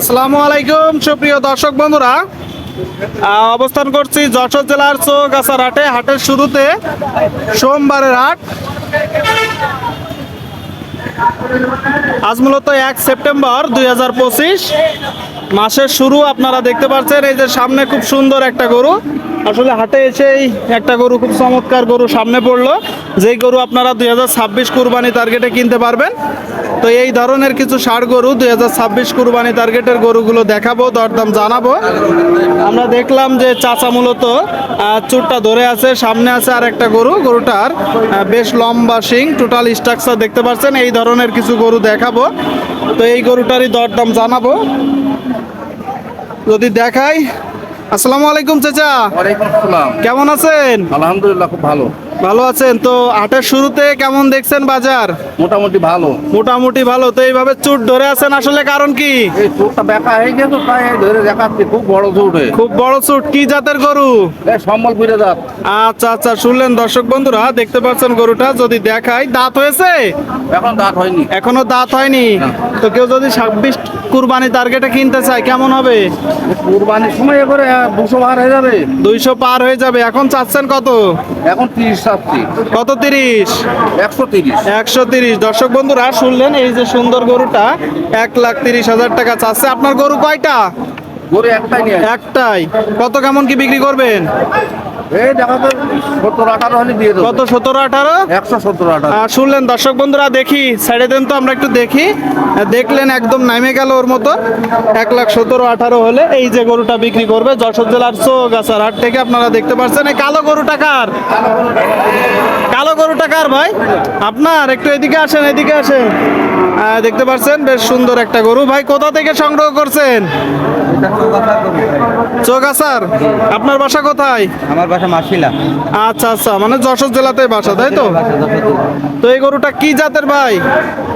আসসালামু আলাইকুম, সুপ্রিয় দর্শক বন্ধুরা। অবস্থান করছি যশোর জেলার চোখ চৌগাছার হাটে হাটের শুরুতে। সোমবারের হাট। আজ মূলত এক সেপ্টেম্বর দুই হাজার পঁচিশ। মাসের শুরু আপনারা দেখতে পাচ্ছেন, এই যে সামনে খুব সুন্দর একটা গরু। আসলে হাটে এসেই একটা গরু খুব চমৎকার গরু সামনে পড়ল। যেই গরু আপনারা দুই হাজার ছাব্বিশ কুরবানি টার্গেটে কিনতে পারবেন। তো এই ধরনের কিছু ষাড় গরু দুই হাজার ছাব্বিশ কুরবানি টার্গেটের গরুগুলো দেখাবো, দরদাম জানাব। আমরা দেখলাম যে চাচা মূলত চুরটা ধরে আছে, সামনে আছে আর একটা গরু। গরুটার বেশ লম্বা শিং টোটাল স্ট্রাকচার দেখতে পাচ্ছেন, এই ধরনের কিছু গরু দেখাবো। তো এই গরুটারই দরদাম জানাব। যদি দেখাই আসসালামু আলাইকুম চাচা। কেমন আছেন? আলহামদুলিল্লাহ খুব ভালো। ভালো আছেন? তো আটের শুরুতে কেমন দেখছেন বাজার? মোটামুটি ভালো। মোটামুটি ভালো। তো এইভাবে চুট ধরে আছেন আসলে কারণ কি? এই চোরটা বেকা হয়ে গেছে তাই ধরে দেখাচ্ছি খুব বড় চোটে খুব বড় চুট। কি জাতের গরু? সম্বলপুরে যাত আচ্ছা আচ্ছা শুনলেন দর্শক বন্ধুরা দেখতে পাচ্ছেন গরুটা যদি দেখাই দাঁত হয়েছে? এখন দাঁত হয়নি। এখনও দাঁত হয়নি? তো কেউ যদি ছাব্বিশ কুরবানি টার্গেটে কিনতে চায় কেমন হবে? কুরবানির সময় এবারে দুশো বার হয়ে যাবে। দুইশো পার হয়ে যাবে। এখন চাচ্ছেন কত? এখন তিরিশ কত তিরিশ? একশো তিরিশ। একশো তিরিশ। দর্শক বন্ধুরা শুনলেন এই যে সুন্দর গরুটা এক লাখ তিরিশ হাজার টাকা চাচ্ছে। আপনার গরু কয়টা? গরু একটাই নিয়ে একটাই। কত কেমন কি বিক্রি করবেন? এই দেখা তো সত্তর আঠারো হলে দিয়ে দেবো। কত সতেরো আঠারো? একশো আঠারো। আহ, শুনলেন দর্শক বন্ধুরা দেখি ছেড়ে দেন তো আমরা একটু দেখি। দেখলেন একদম নামে গেল ওর মতো। এক লাখ সতেরো আঠারো হলে এই যে গরুটা বিক্রি করবে যশোর জেলার চৌগাছার হাট থেকে আপনারা দেখতে পাচ্ছেন এই কালো গরু টাকার কালো গরু টাকার ভাই? আপনার একটু এদিকে আসেন এদিকে আসেন। দেখতে পাচ্ছেন বেশ সুন্দর একটা গরু। ভাই কোথা থেকে সংগ্রহ করছেন? চৌগাছার আপনার বাসা কোথায়? আমার বাসা মাসিলা। আচ্ছা আচ্ছা মানে যশোর জেলাতে বাসা তাই তো? তো এই গরুটা কি জাতের ভাই?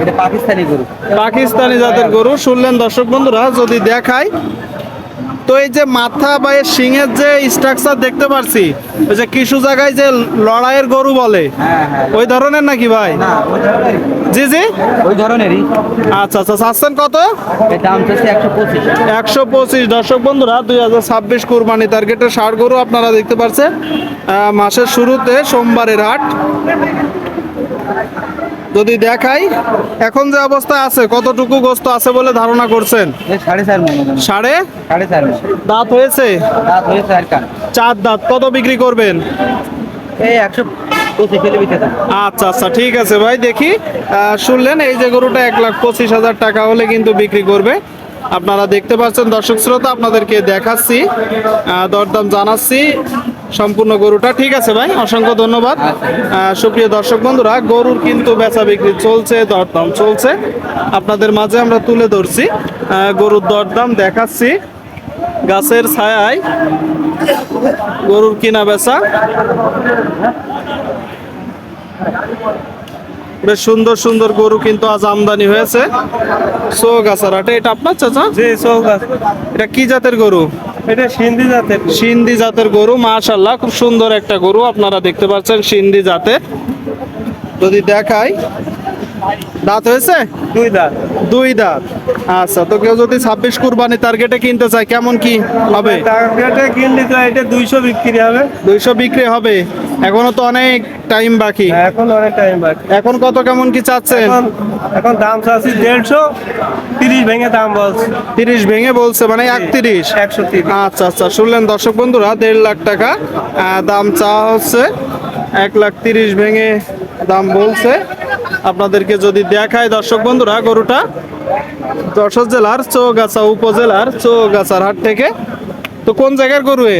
এটা পাকিস্তানি গরু। পাকিস্তানি জাতের গরু। শুনলেন দর্শক বন্ধুরা যদি দেখাই তো এই যে মাথা বা এর শিঙের যে স্ট্রাকচার দেখতে পারছি ওই যে কিছু জায়গায় যে লড়াইয়ের গরু বলে হ্যাঁ হ্যাঁ। ওই ধরনের নাকি ভাই? না জি জি? ওই ধরনেরই। আচ্ছা আচ্ছা চাচ্ছেন কত? দাম চাচ্ছে একশো পঁচিশ। একশো পঁচিশ। দর্শক বন্ধুরা দুই হাজার ছাব্বিশ কুরবানি টার্গেটের ষাট গরু আপনারা দেখতে পাচ্ছেন মাসের শুরুতে সোমবারের হাট। যদি দেখাই এখন যে অবস্থা আছে কতটুকু গোস্ত আছে বলে ধারণা করছেন? সাড়ে দাঁত হয়েছে? চার দাঁত। কত বিক্রি করবেন? এই একশো আচ্ছা আচ্ছা ঠিক আছে ভাই দেখি। শুনলেন এই যে গরুটা এক লাখ পঁচিশ হাজার টাকা হলে কিন্তু বিক্রি করবে। আপনারা দেখতে পাচ্ছেন দর্শক শ্রোতা আপনাদেরকে দেখাচ্ছি দরদাম জানাচ্ছি। সম্পূর্ণ গরুটা। ঠিক আছে ভাই, অসংখ্য ধন্যবাদ। সুপ্রিয় দর্শক বন্ধুরা, গরুর কিন্তু বেচা বিক্রি চলছে, দরদাম চলছে। আপনাদের মাঝে আমরা তুলে ধরছি। গরুর দরদাম দেখাচ্ছি। গাছের ছায়ায় গরুর কিনা বেচা। বেশ সুন্দর সুন্দর গরু কিন্তু আজ আমদানি হয়েছে। সোগাছার হাটে এটা আপনার চাচা? জি চৌগাছ। এটা কি জাতের গরু? এটা সিন্ধি জাতের। সিন্ধি জাতের গরু মাশাল্লাহ খুব সুন্দর একটা গরু আপনারা দেখতে পাচ্ছেন সিন্ধি জাতের যদি দেখাই দাঁত হয়েছে? দুই দাঁত। দুই দাঁত। আচ্ছা তো কেউ যদি ছাব্বিশ কুরবানি টার্গেটে কিনতে চায় কেমন কি হবে? টার্গেটে কিনলে তো এটা দুইশো বিক্রি হবে। দুইশো বিক্রি হবে। এখনও তো অনেক টাইম বাকি। এখন অনেক টাইম বাকি। এখন কত কেমন কি চাচ্ছেন? এখন দাম চাচ্ছি দেড়শো তিরিশ ভেঙে দাম বলছে। তিরিশ ভেঙে বলছে মানে একত্রিশ। একশো তিরিশ। আচ্ছা আচ্ছা শুনলেন দর্শক বন্ধুরা দেড় লাখ টাকা দাম চাওয়া হচ্ছে এক লাখ তিরিশ ভেঙে দাম বলছে। আপনাদেরকে যদি দেখায় দর্শক বন্ধুরা গরুটা যশোর জেলার চৌগাছা উপজেলার চৌগাছার হাট থেকে। তো কোন জায়গার গরু এ?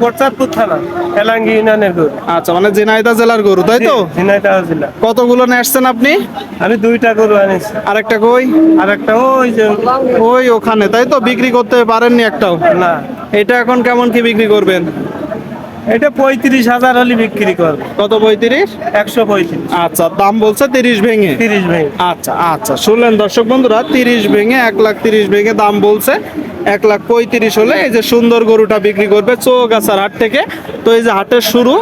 কোটচাঁদপুর থানা এলাঙ্গি ইউনিয়নের গরু। আচ্ছা মানে জিনাইদা জেলার গরু তাই তো? জেলা। কতগুলো আপনি? আমি দুইটা গরু আনিছি। আরেকটা কই? আর একটা ওই যে ওই ওখানে তাই তো? বিক্রি করতে পারেননি একটাও? না। এটা এখন কেমন কি বিক্রি করবেন? এটা পঁয়ত্রিশ হাজার হলে বিক্রি করবে। কত পঁয়ত্রিশ? একশো পঁয়ত্রিশ। আচ্ছা দাম বলছে তিরিশ ভেঙে। তিরিশ ভেঙে। আচ্ছা আচ্ছা শুনলেন দর্শক বন্ধুরা তিরিশ ভেঙে এক লাখ তিরিশ ভেঙে দাম বলছে। এক লাখ পঁয়ত্রিশ হলে এই যে সুন্দর গরুটা বিক্রি করবে চৌগাছার হাট থেকে। তো এই যে হাটের শুরু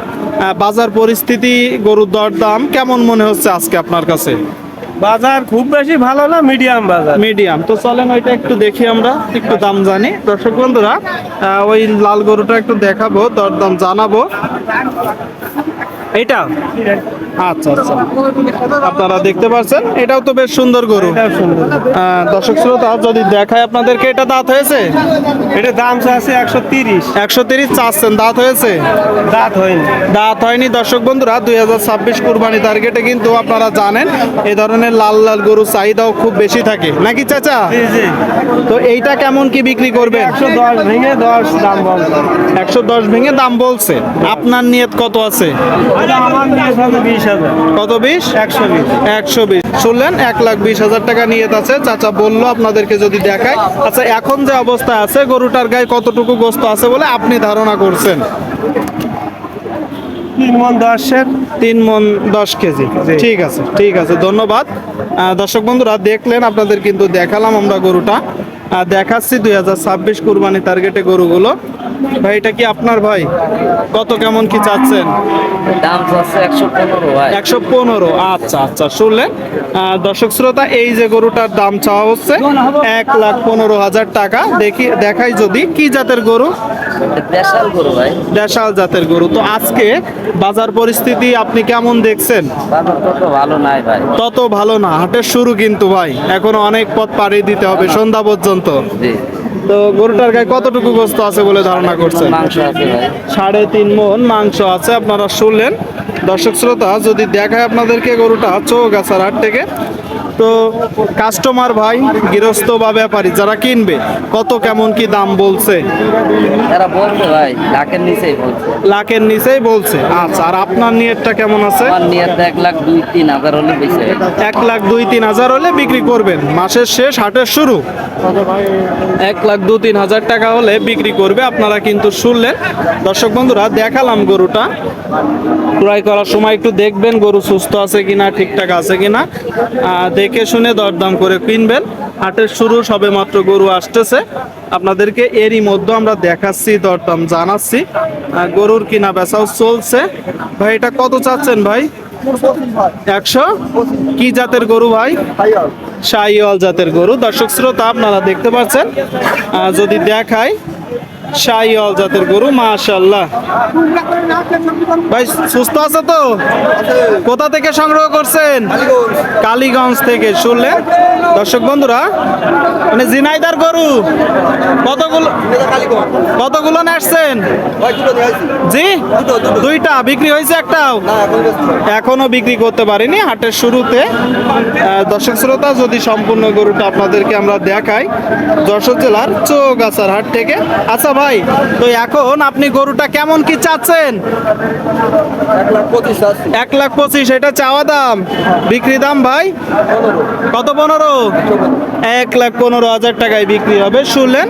বাজার পরিস্থিতি গরুর দর দাম কেমন মনে হচ্ছে আজকে আপনার কাছে? বাজার খুব বেশি ভালো না মিডিয়াম বাজার? মিডিয়াম তো চলেন ওইটা একটু দেখি আমরা একটু দাম জানি। দর্শক বন্ধুরা ওই লাল গরুটা একটু দেখাবো দর দাম জানাব। এটা আচ্ছা আচ্ছা। আপনারা দেখতে পাচ্ছেন এটাও তো বেশ সুন্দর গরু। দর্শক শ্রোতা যদি দেখায় আপনাদেরকে এটা দাঁত হয়েছে? এটা দাম আছে একশো তিরিশ। একশো তিরিশ চাচ্ছেন দাঁত হয়েছে? দাঁত হয়নি। দাঁত হয়নি। দর্শক বন্ধুরা দুই হাজার ছাব্বিশ কুরবানি টার্গেটে কিন্তু আপনারা জানেন এই ধরনের লাল লাল গরু চাহিদাও খুব বেশি থাকে। নাকি চাচা? জি জি। তো এইটা কেমন কি বিক্রি করবেন? একশো দশ ভেঙে দশ দাম বলছে। একশো দশ ভেঙে দাম বলছে। আপনার নিয়ত কত আছে? আমার বিশ হাজার। কত বিশ? একশো বিশ। একশো বিশ। শুনলেন এক লাখ বিশ হাজার টাকা নিয়ত আছে চাচা বলল আপনাদেরকে যদি দেখায় আচ্ছা এখন যে অবস্থা আছে গরুটার গায়ে কতটুকু গোস্ত আছে বলে আপনি ধারণা করছেন? তিন মন দশের তিন মন দশ কেজি। ঠিক আছে ঠিক আছে ধন্যবাদ। দর্শক বন্ধুরা দেখলেন আপনাদের কিন্তু দেখালাম আমরা গরুটা। আহ, দেখাচ্ছি দুই হাজার ছাব্বিশ কুরবানি টার্গেটে গরুগুলো। ভাই এটা কি আপনার ভাই? কত কেমন কি চাচ্ছেন? দাম চাচ্ছে একশো পনেরো ভাই। একশো পনেরো আচ্ছা আচ্ছা শুনলেন। দর্শক শ্রোতা এই যে গরুটার দাম চাওয়া হচ্ছে এক লাখ পনেরো হাজার টাকা। দেখি দেখাই যদি কি জাতের গরু? দেশাল গরু ভাই। দেশাল জাতের গরু। তো আজকে বাজার পরিস্থিতি আপনি কেমন দেখছেন? তত ভালো নাই ভাই। তত ভালো না হাটের শুরু কিন্তু ভাই। এখনও অনেক পথ পাড়ি দিতে হবে সন্ধ্যা পর্যন্ত। জি। তো গরুটার গায়ে কতটুকু গোস্ত আছে বলে ধারণা করছেন? মাংস আছে ভাই। সাড়ে তিন মন মাংস আছে আপনারা শুনলেন। দর্শক শ্রোতা যদি দেখায় আপনাদেরকে গরুটা চৌগাছার হাট থেকে তো কাস্টমার ভাই গৃহস্থ বা ব্যাপারী যারা কিনবে কত কেমন কি দাম বলছে? এরা বলছে ভাই লাখের নিচেই বলছে। লাখের নিচেই বলছে। আচ্ছা আর আপনার নিয়তটা কেমন আছে? আমার নিয়ে এক লাখ দুই তিন হাজার হলে বেশি এক লাখ দুই তিন হাজার হলে বিক্রি করবেন। মাসের শেষ হাটের শুরু। এক লাখ দু তিন হাজার টাকা হলে বিক্রি করবে আপনারা কিন্তু শুনলেন। দর্শক বন্ধুরা দেখালাম গরুটা। ক্রয় করার সময় একটু দেখবেন গরু সুস্থ আছে কিনা ঠিকঠাক আছে কিনা। আহ, দেখে শুনে দরদাম করে কিনবেন। হাটের শুরু সবে মাত্র গরু আসতেছে। আপনাদেরকে এরই মধ্যে আমরা দেখাচ্ছি, দরদাম জানাচ্ছি। গরুর কিনা বেচাও চলছে। ভাই, এটা কত চাচ্ছেন ভাই? একশো? কি জাতের গরু ভাই? শাহিওয়াল জাতের গরু। দর্শক শ্রোতা, আপনারা দেখতে পাচ্ছেন। যদি দেখায় শাহিওয়াল জাতের গরু ভাই, সুস্থ আছে তো? কোথা থেকে সংগ্রহ করছেন? কালীগঞ্জ থেকে শুনলেন দর্শক বন্ধুরা মানে জিনাইদার গরু, কতগুলো কতগুলো জি? দুইটা, বিক্রি হয়েছে একটাও? এখনও বিক্রি করতে পারিনি, হাটের শুরুতে। দর্শক শ্রোতা, যদি সম্পূর্ণ গরুটা আপনাদেরকে আমরা দেখাই, যশোর জেলার চৌগাছার হাট থেকে। আচ্ছা ভাই তো এখন আপনি গরুটা কেমন কি চাচ্ছেন? এক লাখ পঁচিশ এটা চাওয়া দাম। বিক্রি দাম ভাই? কত পনেরো? এক লাখ পনেরো হাজার টাকায় বিক্রি হবে শুনলেন।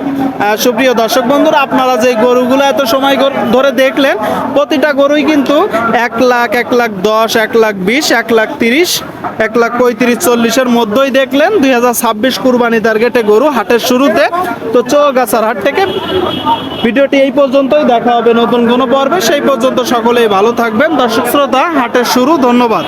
সুপ্রিয় দর্শক বন্ধুরা আপনারা যে গরুগুলো এত সময় ধরে দেখলেন প্রতিটা গরুই কিন্তু এক লাখ এক লাখ দশ এক লাখ বিশ এক লাখ তিরিশ এক লাখ পঁয়ত্রিশ চল্লিশের মধ্যেই দেখলেন দুই হাজার ছাব্বিশ কুরবানি টার্গেটে গরু হাটের শুরুতে। তো চৌগাছার হাট থেকে ভিডিওটি এই পর্যন্তই, দেখা হবে নতুন কোনো পর্বে। সেই পর্যন্ত সকলেই ভালো থাকবেন। দর্শক শ্রোতা, হাটের শুরু, ধন্যবাদ।